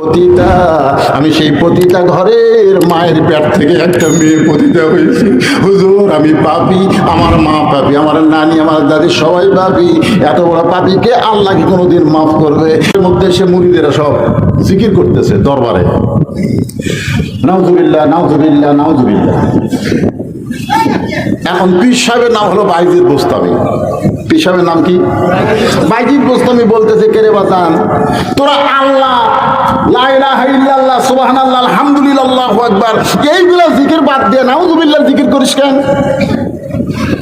পতিতা, আমি সেই পতিতা ঘরের মায়ের পেট থেকে একটা মেয়ে পতিতা হয়েছি। হুজুর, আমি পাপি, আমার মা পাপি, আমার নানি, আমার দাদি সবাই পাপি। এত বড় পাপিকে আল্লাহ কি কোনোদিন মাফ করবে? মধ্যে সে মুড়িদেরা সব জিকির করতেছে দরবারে। নাউজুবিল্লাহ নাউজুবিল্লাহ নাউজুবিল্লাহ। এখন পীর সাহেবের নাম হলো বাইজিদ বোস্তামি। পীর সাহেবের নাম কি? বাইজিদ বোস্তামি বলতেছে, কেরে বাতান, তোরা আল্লাহ আকবার জিকির বাদ দিয়ে জিকির করিস কেন?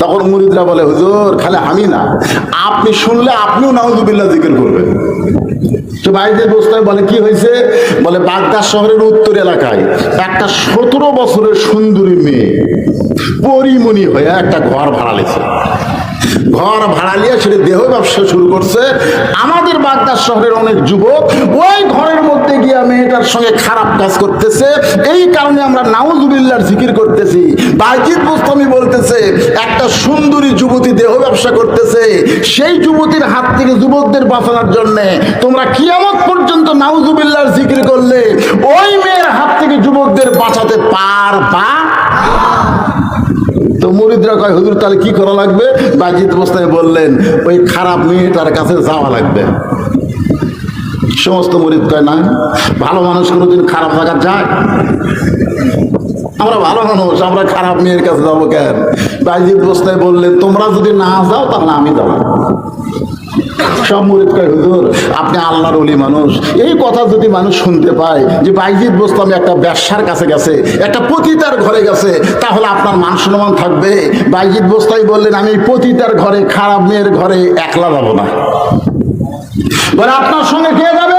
তখন বলে, হুজুর, খালি আপনি শুনলে আপনিও নাউজুবিল্লাহ জিকির করবেন। তো বাইদের বস্তায় বলে, কি হয়েছে? বলে বাগদাদ শহরের উত্তর এলাকায় একটা সতেরো বছরের সুন্দরী মেয়ে পরিমণি হয়ে একটা ঘর ভাড়া লেছে। ঘর ভাড়া নিয়ে সেটা দেহ ব্যবসা শুরু করছে। আমাদের বাগদাদ শহরের অনেক যুবক ওই ঘরের মধ্যে গিয়ে মেয়েটার সঙ্গে খারাপ কাজ করতেছে। এই কারণে আমরা নাউজুবিল্লার জিকির করতেছি। বাইজিদ বুস্তমি বলতেছে, একটা সুন্দরী যুবতী দেহ ব্যবসা করতেছে। সেই যুবতীর হাত থেকে যুবকদের বাঁচানোর জন্য তোমরা কিয়ামত পর্যন্ত নাউজুবিল্লার জিকির করলে ওই মেয়ের হাত থেকে যুবকদের বাঁচাতে পারবা? তো মুরিদরা কয়, হুজুর, তাহলে কি করা লাগবে? বাজিত অবস্থায় বললেন, ওই খারাপ মেয়েটার কাছে যাওয়া লাগবে। সমস্ত মরিদ কয়, না, ভালো মানুষ কোনোদিন খারাপ জায়গা যায়? আমরা ভালো মানুষ, আমরা খারাপ মেয়ের কাছে যাব কেন? বাজিত বস্তায় বললেন, তোমরা যদি না যাও, তাহলে আমি যাব। সব হুজুর, আপনি আল্লাহর অলি মানুষ। এই কথা যদি মানুষ শুনতে পায় যে বাইজিদ বোস্তামি একটা ব্যবসার কাছে গেছে, একটা পতিতার ঘরে গেছে, তাহলে আপনার মান সম্মান থাকবে। বাইজিদ বোস্তাই বললেন, আমি পতিতার ঘরে, খারাপ মেয়ের ঘরে একলা যাব না। বলে, আপনার সঙ্গে কে যাবে?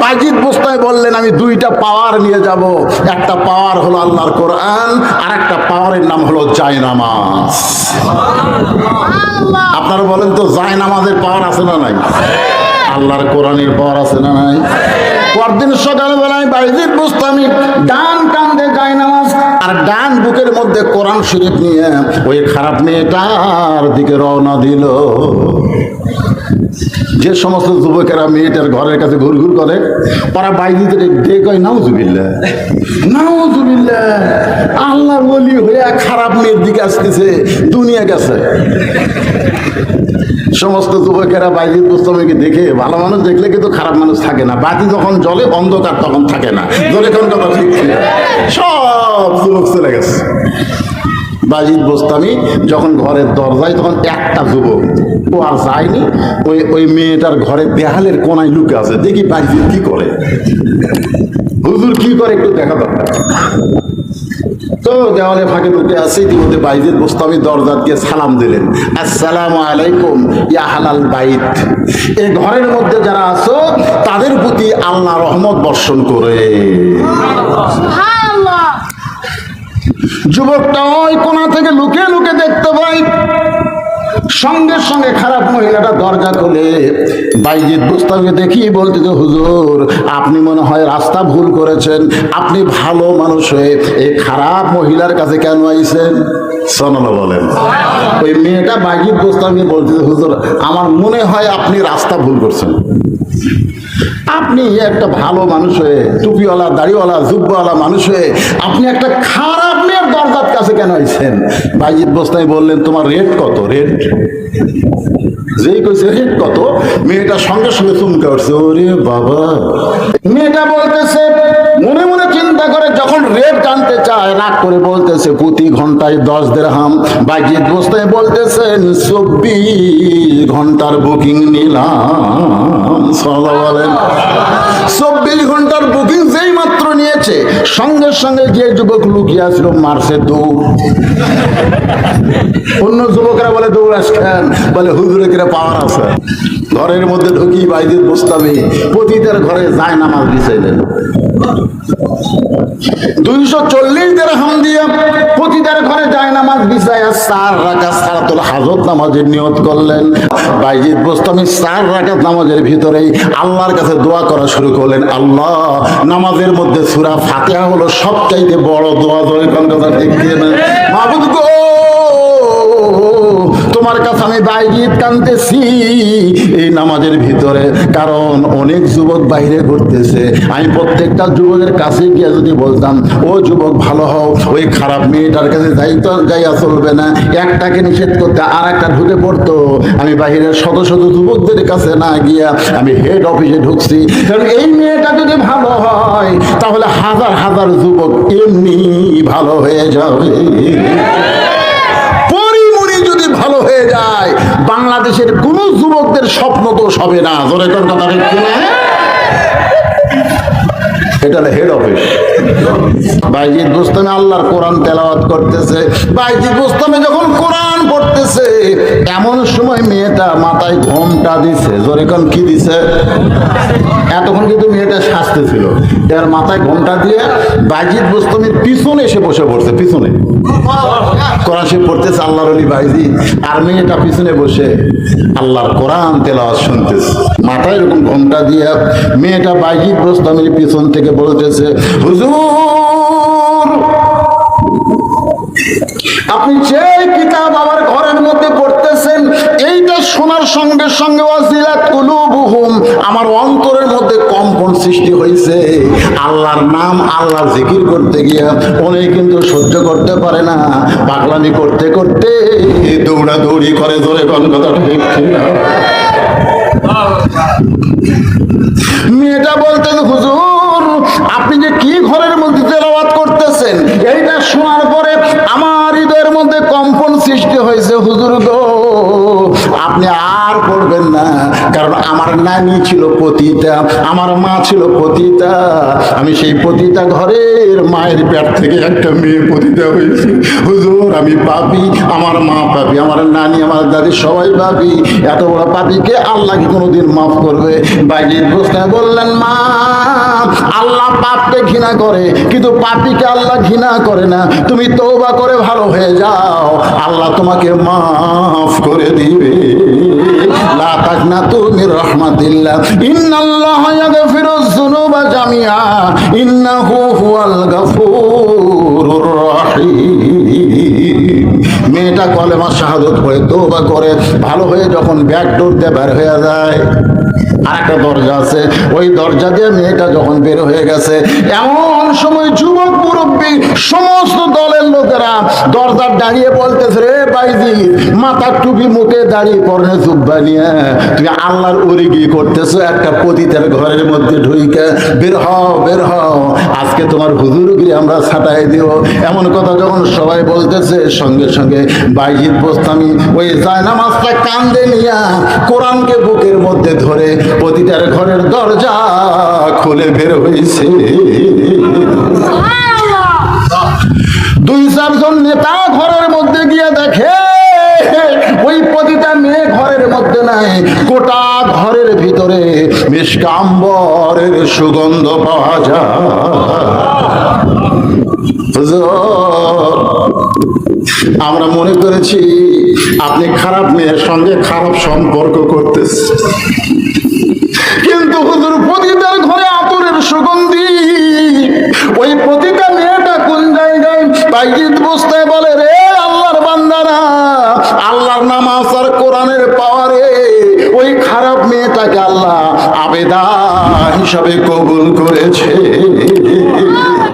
বাইজিদ বস্তায় বললেন আমি দুইটা পাওয়ার নিয়ে যাব। একটা পাওয়ার হলো আল্লাহর কোরআন আর একটা পাওয়ারের নাম হলো জায়নামাজ। আপনারা বলেন তো জায়নামাজের পাওয়ার আছে না নাই? আল্লাহর কোরআনের পাওয়ার আছে না নাই? পরদিন সকালবেলায় বাইজিদ বুস্তামি ডান কান্দে জায়নামাজ ডান বুকের মধ্যে কোরআন শরীফ নিয়ে ওই খারাপ মেয়েটার দিকে রওনা দিল। যে সমস্ত যুবকেরা মেয়েটার ঘরের কাছে ঘুর ঘুর করে ওরা বাইরে ডেকে কয় নাউজুবিল্লা নাউজুবিল্লা আল্লাহর বলি হয়ে খারাপ মেয়ের দিকে আসতেছে, দুনিয়া গেছে। সমস্ত যুবকেরা বাইজিদ গোস্বামীকে দেখে, ভালো মানুষ দেখলে কিন্তু খারাপ মানুষ থাকে না। বাতি যখন জলে অন্ধকার তখন থাকে না। জলে কোন কথা ঠিক ছিল। সব যুবক চলে গেছে। বাজিদ বোস্তামি যখন ঘরের দরজায়, তখন একটা যুবক, ও আর যায়নি, ওই ওই মেয়েটার ঘরের দেহালের কোনায় লুকে আছে। দেখি বাজিদ কি করে। হুজুর কি করে একটু দেখা দরকার তো দেওয়ালে ফাঁকে ঢুকে আছে ইতিমধ্যে বাইজিদ বোস্তামি দরজা দিয়ে সালাম দিলেন। আসসালামু আলাইকুম, ইয়া হালাল বাইত। এই ঘরের মধ্যে যারা আছো, তাদের প্রতি আল্লাহ রহমত বর্ষণ করে। যুবকটা ওই কোনা থেকে লুকে লুকে দেখতে পাই সঙ্গে সঙ্গে খারাপ মহিলাটা দরজা খুলে বাইজিৎ বুস্তাকে দেখি বলতে যে, হুজুর, আপনি মনে হয় রাস্তা ভুল করেছেন। আপনি ভালো মানুষ হয়ে এই খারাপ মহিলার কাছে কেন আইছেন? ওই মেয়েটা বাইজিৎ বুস্তাকে বলতে যে, হুজুর আমার মনে হয় আপনি রাস্তা ভুল করছেন। আপনি একটা ভালো মানুষ হয়ে টুপিওয়ালা দাড়িওয়ালা জুব্বাওয়ালা মানুষ হয়ে আপনি একটা খারাপ মেয়ের দরজার কাছে কেন আইছেন? বাইজিৎ বস্তায় বললেন তোমার রেট কত? রেট যেই কইছে রেট কত? মেয়েটা সঙ্গে সঙ্গে চুমকে উঠছে ওরে বাবা। মেয়েটা বলতেছে যখন রেট জানতে চায়, রাগ করে বলতেছে, প্রতি ঘন্টায় দশ দেড় হাম বাইজিৎ বসতে বলতেছেন, চব্বিশ ঘণ্টার বুকিং নিলাম। বলেন চব্বিশ ঘণ্টার বুকিং যেই মাত্র নিয়েছে সঙ্গে সঙ্গে যে যুবক লুকিয়ে আসলো, মারছে দৌড়। অন্য যুবকরা বলে, দৌড় আসছেন বলে, হুজুরে কিরা পাওয়ার আছে। ঘরের মধ্যে ঢুকি বাইদের বস্তাবে, পতিতার ঘরে যায় নামাজ বিছাইলেন। দুইশো দিয়ে ঘরে যায় নামাজ রাখা সারাতুল হাজত নামাজের নিয়ত করলেন। বাইজিদ নামাজের ভিতরেই আল্লাহর কাছে দোয়া করা শুরু করলেন। আল্লাহ, নামাজের মধ্যে ফাতিহা হলো সবচাইতে বড় দোয়া দোয়া কথা ঠিক দিয়ে না মাহবুদ গো! আল্লাহর কাছে আমি বাইজিৎ কানতেছি এই নামাজের ভিতরে, কারণ অনেক যুবক বাইরে ঘুরতেছে। আমি প্রত্যেকটা যুবকের কাছে গিয়ে যদি বলতাম, ও যুবক, ভালো হও, ওই খারাপ মেয়েটার কাছে যাই তো যাইয়া চলবে না। একটাকে নিষেধ করতে আর একটা ঢুকে পড়তো। আমি বাহিরের শত শত যুবকদের কাছে না গিয়া আমি হেড অফিসে ঢুকছি। কারণ এই মেয়েটা যদি ভালো হয়, তাহলে হাজার হাজার যুবক এমনি ভালো হয়ে যাবে। ভালো হয়ে যায় বাংলাদেশের কোন যুবকদের স্বপ্ন দোষ হবে না জোরে কথা কিনা? এটা হলো হেড অফিস বাইজিদ আল্লাহর কোরআন তেলাওয়াত করতেছে। বাইজিদ যখন কোরআন পড়তেছে, এমন সময় মেয়েটা মাথায় ঘোমটা দিছে। কি দিছে? এতক্ষণ কিন্তু মেয়েটা শাস্তে ছিল এর মাথায় ঘোমটা দিয়ে বাইজিদ বুস্তামের পিছনে এসে বসে পড়ছে, পিছনে। কোরআন সে পড়তেছে আল্লাহর অলি বাইজি আর মেয়েটা পিছনে বসে আল্লাহর কোরআন তেলাওয়াত শুনতেছে। মাথায় এরকম ঘোমটা দিয়ে মেয়েটা বাইজি প্রস্তামের পিছন থেকে বলতেছে, হুজুর, আপনি যে কিতাব আমার ঘরের মধ্যে পড়তেছেন, এইটা শোনার সঙ্গে সঙ্গে আমার অন্তরের মধ্যে কম্পন সৃষ্টি হয়েছে আল্লাহর নাম আল্লাহ জিকির করতে গিয়ে অনেক কিন্তু সহ্য করতে পারে না, পাগলামি করতে করতে দৌড়াদৌড়ি করে ধরে কোন কথা? মেয়েটা বলতেন হুজুর আপনি যে কি ঘরের মধ্যে তেলাওয়াত করতেছেন এইটা শোনার পরে সৃষ্টি হয়েছে, হুজুর গো। আপনি আর পড়বেন না, কারণ আমার নানি ছিল পতিতা, আমার মা ছিল পতিতা। আমি সেই পতিতা ঘরের মায়ের পেট থেকে একটা মেয়ে পতিতা হয়েছি। হুজুর, আমি পাপি, আমার মা পাপি, আমার নানি, আমার দাদি সবাই পাপি। এত বড় পাপিকে আল্লাহ কি কোনোদিন মাফ করবে? বাইজিৎ বসতে বললেন, মা, আল্লাহ পাপকে ঘৃণা করে, কিন্তু পাপিকে আল্লাহ ঘৃণা করে না। তুমি তৌবা করে ভালো হয়ে যাও। আল্লাহ তোমাকে মাফ করে দিবে। লা তাকনা তুমি রহমাতিল্লাহ। ইন্নাল্লাহ ইন্নাহু হুয়াল গাফুরুর রহিম। মেয়েটা কলেমা শাহাদত পড়ে তৌবা করে। ভালো হয়ে যখন ব্যাগ ডোর দিয়ে বের হয়ে যায়। আর একটা দরজা আছে। ওই দরজা দিয়ে মেয়েটা যখন বের হয়ে গেছে, এমন সময় যুবক মুরব্বী সমস্ত দলের লোকেরা দরজার দাঁড়িয়ে বলতেছে রে বাইজি, মাথার টুপি মুখে দাঁড়িয়ে পড়নে জুব্বা নিয়ে। তুমি আল্লাহর উড়ি গিয়ে করতেছো, একটা পতিতের ঘরের মধ্যে ঢুইকে বের হও বের হও। আজকে তোমার হুজুরগিরি আমরা ছাটাই দিব। এমন কথা যখন সবাই বলতেছে, সঙ্গে সঙ্গে বাইজিৎ বোস্তামি ওই জায়নামাজটা কান্দে নিয়া কোরআনকে বুকের মধ্যে ধরে পতিতার ঘরের দরজা খুলে বের হয়েছে দুই চারজন নেতা ঘরের মধ্যে গিয়ে দেখে, ওই প্রতিটা মেয়ে ঘরের মধ্যে নাই, গোটা ঘরের ভিতরে মিষ্কাম্বরের সুগন্ধ পাওয়া যায়। আমরা মনে করেছি আপনি খারাপ মেয়ের সঙ্গে খারাপ সম্পর্ক করতেছেন। কিন্তু I'm Thank you.